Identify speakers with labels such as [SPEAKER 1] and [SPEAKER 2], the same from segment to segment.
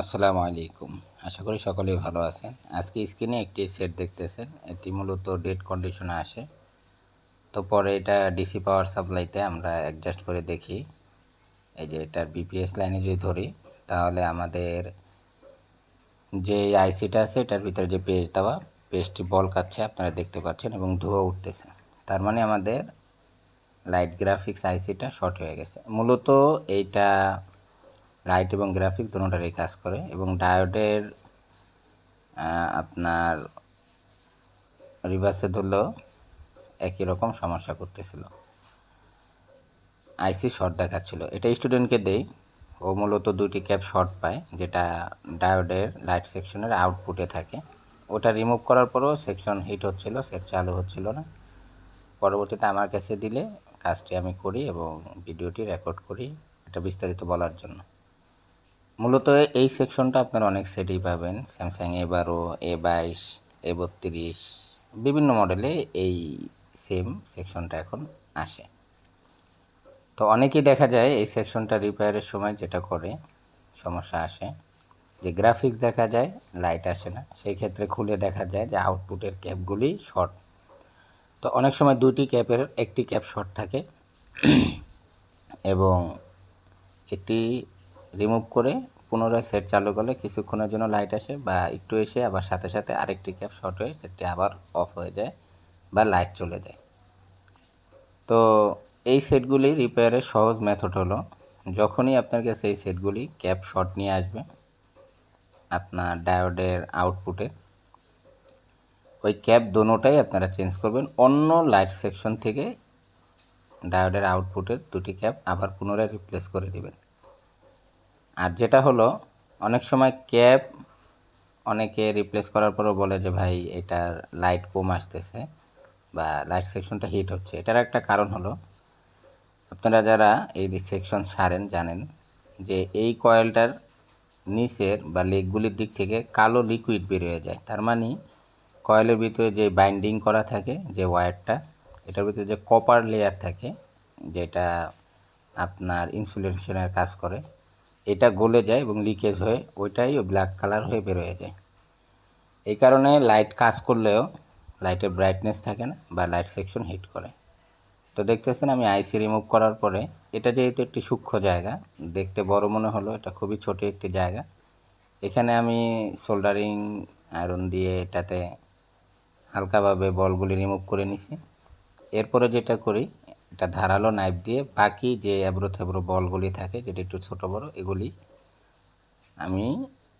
[SPEAKER 1] আসসালামু আলাইকুম। আশা করি সকলেই ভালো আছেন। আজকে স্ক্রিনে একটি সেট দেখতেছেন। এটি মূলত ডেট কন্ডিশনে আসে। তো পরে এটা ডিসি পাওয়ার সাপ্লাইতে আমরা অ্যাডজাস্ট করে দেখি। এই যে এটার বিপিএস লাইনে যদি ধরি, তাহলে আমাদের যে আইসিটা আছে, এটার ভিতরে যে পেজ দেওয়া, পেজটি বল কাচ্ছে আপনারা দেখতে পাচ্ছেন, এবং ধোয়া উঠতেছে। তার মানে আমাদের লাইট গ্রাফিক্স আইসিটা শর্ট হয়ে গেছে। মূলত এইটা লাইট এবং গ্রাফিক দুটোটারই কাজ করে এবং ডায়োডের আপনার রিভার্সে ধরলেও একই রকম সমস্যা করতেছিল। আইসি শর্ট দেখাচ্ছিল। এটা স্টুডেন্টকে দেই। ও মূলত দুইটি ক্যাপ শর্ট পায়, যেটা ডায়োডের লাইট সেকশনের আউটপুটে থাকে। ওটা রিমুভ করার পরও সেকশন হিট হচ্ছিল, সেট চালু হচ্ছিল না। পরবর্তীতে আমার কাছে দিলে কাজটি আমি করি এবং ভিডিওটি রেকর্ড করি, এটা বিস্তারিত বলার জন্য। মূলত এই সেকশনটা আপনারা অনেক সেটেই পাবেন। স্যামসাং এ বারো এ বাইশ, এ বত্রিশ, বিভিন্ন মডেলে এই সেম সেকশনটা এখন আসে। তো অনেকেই দেখা যায় এই সেকশনটা রিপেয়ারের সময় যেটা করে, সমস্যা আসে। যে গ্রাফিক্স দেখা যায় লাইট আসে না। সেই ক্ষেত্রে খুলে দেখা যায় যে আউটপুটের ক্যাপগুলি শর্ট তো অনেক সময় দুটি ক্যাপের একটি ক্যাপ শর্ট থাকে। এবং একটি রিমুভ করে পুনরায় সেট চালু করলে কিছুক্ষণের জন্য লাইট আসে বা একটু এসে আবার সাথে সাথে আরেকটি ক্যাপ শর্ট হয়ে সেটটি আবার অফ হয়ে যায় বা লাইট চলে যায়। তো এই সেটগুলি রিপেয়ারের সহজ মেথড হলো যখনই আপনার কাছে এই সেটগুলি ক্যাপ শর্ট নিয়ে আসবে আপনার ডায়োডের আউটপুটে ওই ক্যাপ দোনোটাই আপনারা চেঞ্জ করবেন। অন্য লাইট সেকশন থেকে ডায়োডের আউটপুটের দুটি ক্যাপ আবার পুনরায় রিপ্লেস করে দিবেন। আর যেটা হলো, অনেক সময় ক্যাব অনেকে রিপ্লেস করার পরও বলে যে, ভাই, এটার লাইট কম আসতেছে বা লাইট সেকশনটা হিট হচ্ছে। এটার একটা কারণ হলো, আপনারা যারা এই সেকশন সারেন জানেন যে, এই কয়েলটার নিচের বা লেগগুলির দিক থেকে কালো লিকুইড বেরিয়ে যায়। তার মানে কয়েলের ভিতরে যে বাইন্ডিং করা থাকে, যে ওয়্যারটা এটার ভিতরে যে কপার লেয়ার থাকে, যেটা আপনার ইনসুলেশনের কাজ করে এটা গলে যায় এবং লিকেজ হয়ে ওইটাই ব্ল্যাক কালার হয়ে বেরোয় যায়। এই কারণে লাইট কাজ করলেও লাইটের ব্রাইটনেস থাকে না বা লাইট সেকশন হিট করে। তো দেখতেছেন আমি আইসি রিমুভ করার পরে এটা যেহেতু একটি সূক্ষ্ম জায়গা, দেখতে বড় মনে হলো, এটা খুবই ছোট একটি জায়গা। এখানে আমি সোল্ডারিং আয়রন দিয়ে এটাতে হালকাভাবে বলগুলি রিমুভ করে নিছি। এরপরে যেটা করি এটা ধারালো নাইফ দিয়ে বাকি যে এবড়ো থেবড়ো বলগুলি থাকে, যেটা একটু ছোটো বড়ো, এগুলি আমি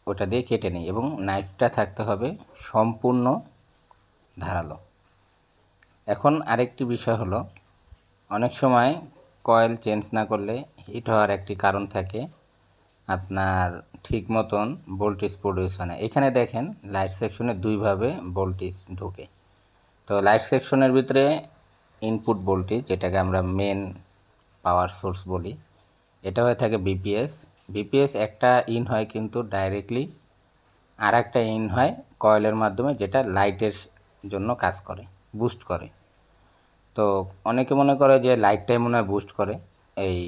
[SPEAKER 1] ওটা দিয়ে কেটে নিই এবং নাইফটা থাকতে হবে সম্পূর্ণ ধারালো। এখন আরেকটি বিষয় হলো, অনেক সময় কয়েল চেঞ্জ না করলে হিট হওয়ার একটি কারণ থাকে আপনার ঠিক মতন ভোল্টেজ প্রডিউস হয় না এখানে দেখেন লাইট সেকশনে দুইভাবে ভোল্টেজ ঢোকে। তো লাইট সেকশনের ভিতরে ইনপুট ভোল্টেজ যেটাকে আমরা মেন পাওয়ার সোর্স বলি, এটা হয়ে থাকে বিপিএস বিপিএস একটা ইন হয় কিন্তু ডাইরেক্টলি আর একটা ইন হয় কয়েলের মাধ্যমে, যেটা লাইটের জন্য কাজ করে বুস্ট করে। তো অনেকে মনে করে যে লাইটটাই মনে হয় বুস্ট করে, এই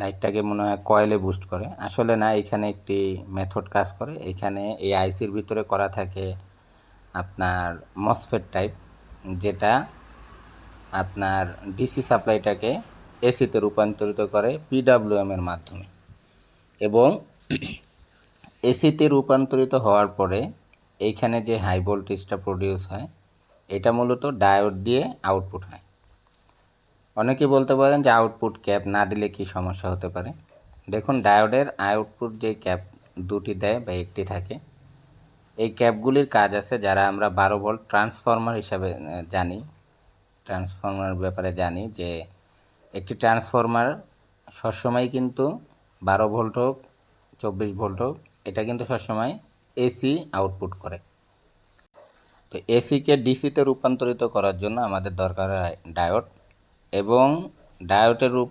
[SPEAKER 1] লাইটটাকে মনে হয় কয়েলে বুস্ট করে। আসলে না, এখানে একটি মেথড কাজ করে। এখানে এই আইসির ভিতরে করা থাকে আপনার মসফেট টাইপ যেটা আপনার ডিসি সাপ্লাইটাকে এসিতে রূপান্তরিত করে পিডাব্লিউএম এর মাধ্যমে। এবং এসিতে রূপান্তরিত হওয়ার পরে এইখানে যে হাই ভোল্টেজটা প্রডিউস হয়, এটা মূলত ডায়োড দিয়ে আউটপুট হয়। অনেকে বলতে পারেন যে আউটপুট ক্যাপ না দিলে কি সমস্যা হতে পারে? দেখুন ডায়োডের আউটপুট যে ক্যাপ দুটি দেয় বা একটি থাকে, এই ক্যাপগুলির কাজ আছে যারা আমরা বারো ভোল্ট ট্রান্সফরমার হিসাবে জানি। ট্রান্সফরমার ব্যাপারে জানি যে একটি ট্রান্সফরমার সবসময় কিন্তু বারো ভোল্ট হোক, চব্বিশ ভোল্ট হোক, এটা কিন্তু সবসময় এসি আউটপুট করে। তো এসিকে ডিসিতে রূপান্তরিত করার জন্য আমাদের দরকার হয় ডায়োড এবং ডায়োডের রূপ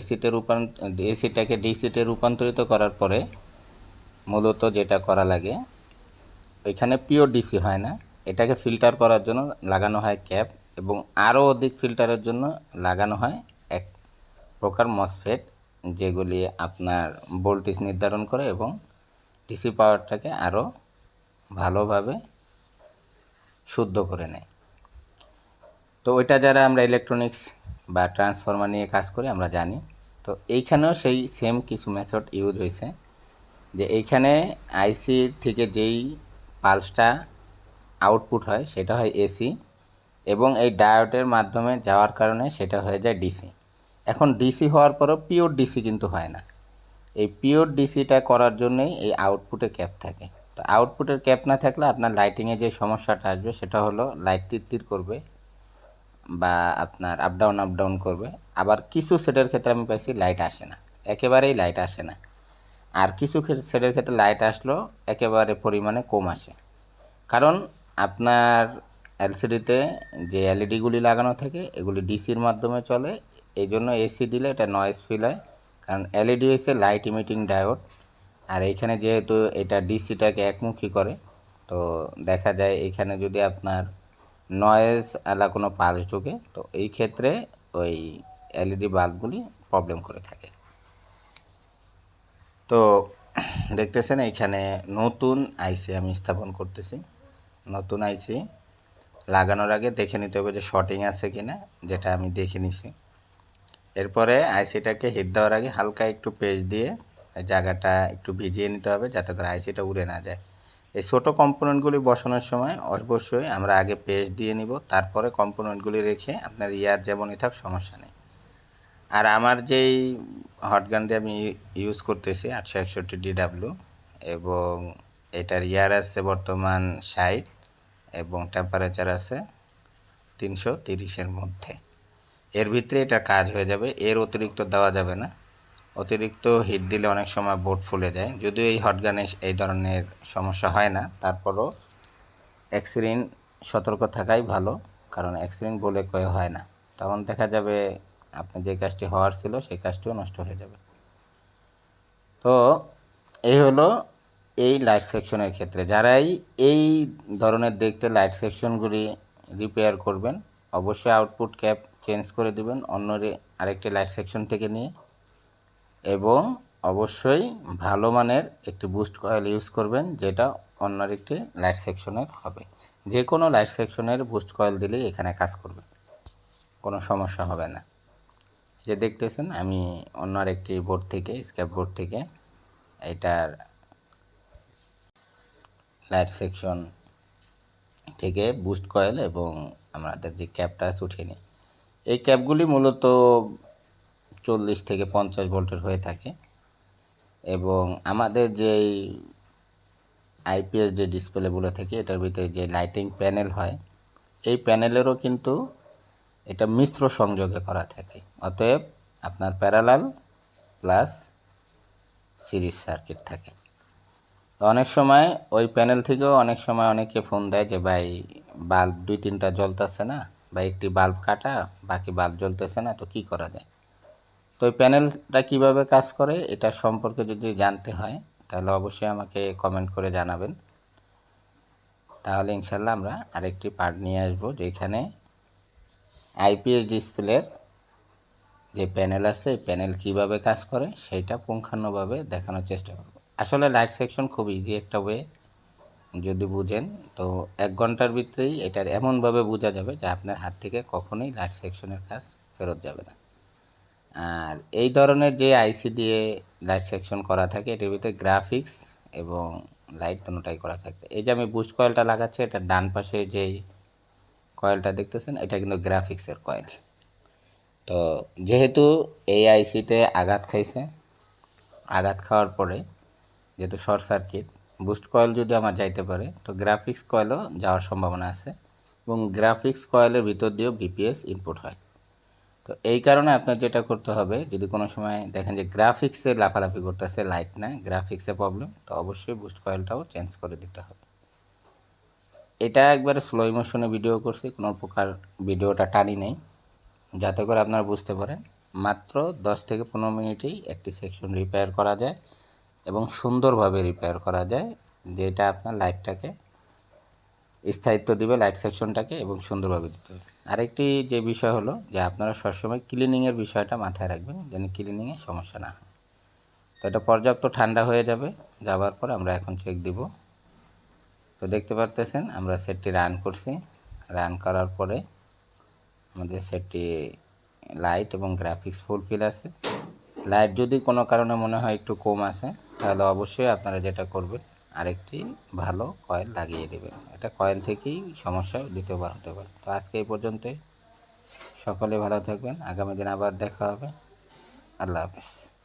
[SPEAKER 1] এসিতে রূপান্তর এসিটাকে ডিসিতে রূপান্তরিত করার পরে মূলত যেটা করা লাগে, ওইখানে পিওর ডিসি হয় না, এটাকে ফিল্টার করার জন্য লাগানো হয় ক্যাপ এবং আরও অধিক ফিল্টারের জন্য লাগানো হয় এক প্রকার মসফেট, যেগুলি আপনার ভোল্টেজ নির্ধারণ করে এবং ডিসি পাওয়ারটাকে আরও ভালোভাবে শুদ্ধ করে নেয়। তো ওইটা যারা আমরা ইলেকট্রনিক্স বা ট্রান্সফরমার নিয়ে কাজ করি, আমরা জানি। তো এইখানেও সেই সেম কিছু মেথড ইউজ হয়েছে, যে এইখানে আইসি থেকে যেই পালসটা আউটপুট হয়, সেটা হয় এসি এবং এই ডায়োডের মাধ্যমে যাওয়ার কারণে সেটা হয়ে যায় ডিসি এখন ডিসি হওয়ার পরও পিওর ডিসি কিন্তু হয় না। এই পিওর ডিসিটা করার জন্যই এই আউটপুটে ক্যাপ থাকে। তো আউটপুটের ক্যাপ না থাকলে আপনার লাইটিংয়ে যে সমস্যাটা আসবে সেটা হলো লাইট তির করবে বা আপনার আপ ডাউন আপ ডাউন করবে। আবার কিছু সেটের ক্ষেত্রে আমি পাইছি লাইট আসে না। একেবারেই লাইট আসে না। আর কিছু সেটের ক্ষেত্রে লাইট আসলেও একেবারে পরিমাণে কম আসে। কারণ আপনার এলসিডিতে যে এলইডিগুলি লাগানো থাকে, এগুলি ডিসির মাধ্যমে চলে। এই জন্য এসি দিলে এটা নয়েজ ফিল হয়, কারণ এলইডি হচ্ছে লাইট ইমিটিং ডায়োড আর এইখানে যেহেতু এটা ডিসিটাকে একমুখী করে, তো দেখা যায় এখানে যদি আপনার নয়েজ আলা কোনো পালস ঢোকে, তো এই ক্ষেত্রে ওই এলইডি বাল্বগুলি প্রবলেম করে থাকে। তো দেখতেছেন এইখানে নতুন আইসি আমি স্থাপন করতেছি। নতুন আইসি লাগানোর আগে দেখে নিতে হবে যে শর্টিং আছে কিনা, যেটা আমি দেখে নিছি। এরপরে আইসিটাকে হিট দেওয়ার আগে হালকা একটু পেস্ট দিয়ে জায়গাটা একটু ভিজিয়ে নিতে হবে যাতে করে আইসিটা উড়ে না যায়। এই ছোটো কম্পোনেন্টগুলি বসানোর সময় অবশ্যই আমরা আগে পেস্ট দিয়ে নিব, তারপরে কম্পোনেন্টগুলি রেখে আপনার ইয়ার যেমনই থাক সমস্যা নেই। আর আমার যেই হটগান দিয়ে আমি ইউজ করতেছি, আটশো একষট্টি ডিডাব্লিউ এবং এটার ইয়ার আছে বর্তমান ষাট এবং টেম্পারেচার আছে তিনশো তিরিশের মধ্যে। এর ভিতরে এটা কাজ হয়ে যাবে। এর অতিরিক্ত দেওয়া যাবে না। অতিরিক্ত হিট দিলে অনেক সময় বোট ফুলে যায়। যদিও এই হটগানে এই ধরনের সমস্যা হয় না, তারপরও অ্যাক্সিডেন্ট সতর্ক থাকাই ভালো, কারণ অ্যাক্সিডেন্ট বলে কয়ে হয় না। তখন দেখা যাবে আপনার যে কাজটি হওয়ার ছিল, সেই কাজটিও নষ্ট হয়ে যাবে। তো এই হলো এই লাইট সেকশনের ক্ষেত্রে, যারাই এই ধরনের দেখতে লাইট সেকশনগুলি রিপেয়ার করবেন, অবশ্যই আউটপুট ক্যাপ চেঞ্জ করে দিবেন অন্য আরেকটি লাইট সেকশন থেকে নিয়ে এবং অবশ্যই ভালো মানের একটি বুস্ট কয়েল ইউজ করবেন, যেটা অন্য একটি লাইট সেকশনের হবে। যে কোনো লাইট সেকশনের বুস্ট কয়েল দিলেই এখানে কাজ করবে, কোনো সমস্যা হবে না। যে দেখতেছেন, আমি অন্য আরেকটি বোর্ড থেকে স্ক্যাপ বোর্ড থেকে, এটার লাইট সেকশন থেকে বুস্ট কয়েল এবং আমাদের যে ক্যাপটা আছে উঠিয়ে নিই। এই ক্যাপগুলি মূলত চল্লিশ থেকে পঞ্চাশ ভোল্টের হয়ে থাকে এবং আমাদের যেই আইপিএস যে ডিসপ্লে বলে থাকে, এটার ভিতরে যে লাইটিং প্যানেল হয়, এই প্যানেলেরও কিন্তু এটা মিশ্র সংযোগে করা থাকে। অতএব আপনার প্যারালাল প্লাস সিরিজ সার্কিট থাকে। অনেক সময় ওই প্যানেল থেকেও অনেক সময় অনেকে ফোন দেয় যে, ভাই বাল্ব দুই তিনটা জ্বলতেছে না, বা একটি বাল্ব কাটা, বাকি বাল্ব জ্বলতেছে না, তো কি করা যায়? তো ওই প্যানেলটা কীভাবে কাজ করে, এটা সম্পর্কে যদি জানতে হয়, তাহলে অবশ্যই আমাকে কমেন্ট করে জানাবেন। তাহলে ইনশাল্লাহ আমরা আরেকটি পার্ট নিয়ে আসব, যেখানে আইপিএস ডিসপ্লের যে প্যানেল আছে প্যানেল কীভাবে কাজ করে, সেইটা পুঙ্খানুভাবে দেখানোর চেষ্টা করব। আসলে লাইট সেকশন খুব ইজি একটা ওয়ে যদি বুঝেন, তো এক ঘণ্টার ভিতরেই এটার এমনভাবে বোঝা যাবে যে আপনার হাত থেকে কখনোই লাইট সেকশনের কাজ ফেরত যাবে না। আর এই ধরনের যে আইসি দিয়ে লাইট সেকশন করা থাকে, এটির ভিতরে গ্রাফিক্স এবং লাইট দুটাই করা থাকে এই যে আমি বুস্ট কয়েলটা লাগাচ্ছি, এটা ডান পাশে যেই কয়েলটা দেখতেছেন, এটা কিন্তু গ্রাফিক্সের কয়েল তো যেহেতু এই আইসিতে আঘাত খাইছে, আঘাত খাওয়ার পরে যেহেতু শর্ট সার্কিট, বুস্ট কয়েল যদি আমার যাইতে পারে, তো গ্রাফিক্স কয়েলও যাওয়ার সম্ভাবনা আছে এবং গ্রাফিক্স কয়েলের ভিতর দিয়েও বিপিএস ইনপুট হয়। তো এই কারণে আপনার যেটা করতে হবে, যদি কোনো সময় দেখেন যে গ্রাফিক্সে লাফালাফি করতেছে লাইট না গ্রাফিক্সে প্রবলেম তো অবশ্যই বুস্ট কয়েলটাও চেঞ্জ করে দিতে হবে। এটা একবারে স্লো ইমোশনে ভিডিও করছি, কোনো প্রকার ভিডিওটা টানি নেই। যাতে করে আপনারা বুঝতে পারেন, মাত্র দশ থেকে পনেরো মিনিটেই একটি সেকশন রিপেয়ার করা যায়। এবং সুন্দরভাবে রিপেয়ার করা যায়, যেটা আপনার লাইটটাকে স্থায়িত্ব দিবে লাইট সেকশনটাকে এবং সুন্দরভাবে দিতে হবে। আরেকটি যে বিষয় হলো যে আপনারা সবসময় ক্লিনিংয়ের বিষয়টা মাথায় রাখবেন, যেন ক্লিনিংয়ে সমস্যা না হয়। তো এটা পর্যাপ্ত ঠান্ডা হয়ে যাবে, যাওয়ার পর আমরা এখন চেক দিব। তো দেখতে পারতেছেন, আমরা সেটটি রান করছি। রান করার পরে আমাদের সেটটি লাইট এবং গ্রাফিক্স ফুলফিল আছে। লাইট যদি কোনো কারণে মনে হয় একটু কম আছে তাহলে অবশ্যই আপনারা যেটা করবেন, আরেকটি ভালো কয়েন লাগিয়ে দেবেন। এটা কয়েন থেকেই সমস্যা দ্বিতীয়বার হতে পারে। তো আজকে এই পর্যন্তই। সকলে ভালো থাকবেন। আগামী দিন আবার দেখা হবে। আল্লাহ হাফেজ।